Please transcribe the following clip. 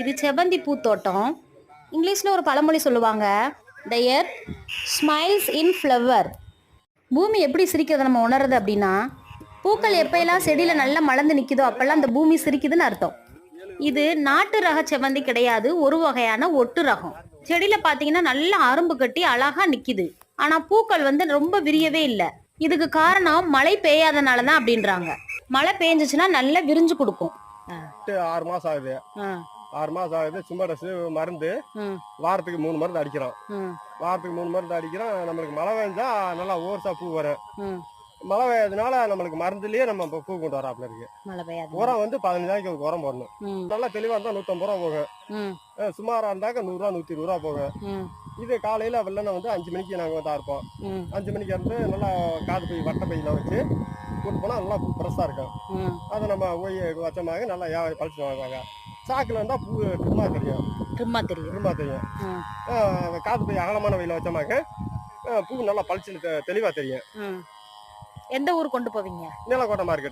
இது செவந்தி பூத்தோட்டம். இங்கிலீஷில் ஒரு பழமொழி சொல்லுவாங்க. The earth smiles in flower பூமி எப்படி சிரிக்கிறத நம்ம உணருது அப்படின்னா பூக்கள் எப்பயெல்லாம் செடியில் நல்லா மலர்ந்து நிற்கிதோ அப்பெல்லாம் அந்த பூமி சிரிக்குதுன்னு அர்த்தம். இது நாட்டு ரக செவந்தி கிடையாது ஒரு வகையான ஒட்டு ரகம். செடியில பாத்தீங்கன்னா நல்ல அரும்பு கட்டி அழகா நிக்குது. ஆனா பூக்கள் வந்து ரொம்ப விரியவே இல்லை. இதுக்கு காரணம் மழை பெய்யாதனால தான் அப்படின்றாங்க. மழை பெய்ஞ்சிச்சுன்னா நல்லா விரிஞ்சு கொடுக்கும். ஆறு மாசம் ஆகுது. ஆறு மாசம் ஆகுது. சிம்மடஸ் மருந்து. வாரத்துக்கு மூணு மருந்து அடிக்கிறோம். வாரத்துக்கு மூணு மருந்து அடிக்கிறோம். நம்மளுக்கு மழை பெஞ்சா நல்லா ஓர்ஸா பூ வரும். மழை பெய்யறதுனால நம்மளுக்கு மருந்துலயே நம்ம பூ கொண்டு வராப்புல இருக்கு. உரம் வந்து பதினஞ்சாயிரம் ஒரு உரம் போடணும். நல்லா தெளிவா இருந்தா நூத்தம்பது ரூபா போகும். சுமாரா இருந்தாக்க நூறு ரூபா நூத்தி இருபது ரூபா போகும். இது காலையில வெள்ளனை வந்து அஞ்சு மணிக்கு நாங்க வந்து இருப்போம் அஞ்சு மணிக்கு இருந்து நல்லா காது பை வட்ட பையில வச்சு கூட்டு போனா நல்லா ஃப்ரெஷ்ஷா இருக்கும். அதை நம்ம போய் வச்சோமாக நல்லா பழிச்சு வாங்குவாங்க. சாக்குல இருந்தா பூ திரும்ப தெரியும். திரும்ப தெரியும். திரும்ப தெரியும். ம், ஆஹ் காது பை அகலமான வெயில வச்சோமாக ஆஹ் பூ நல்லா பளிச்சு தெளிவா தெரியும். எந்த ஊர் கொண்டு போவீங்க? நீலக்கோட்டை மார்க்கெட்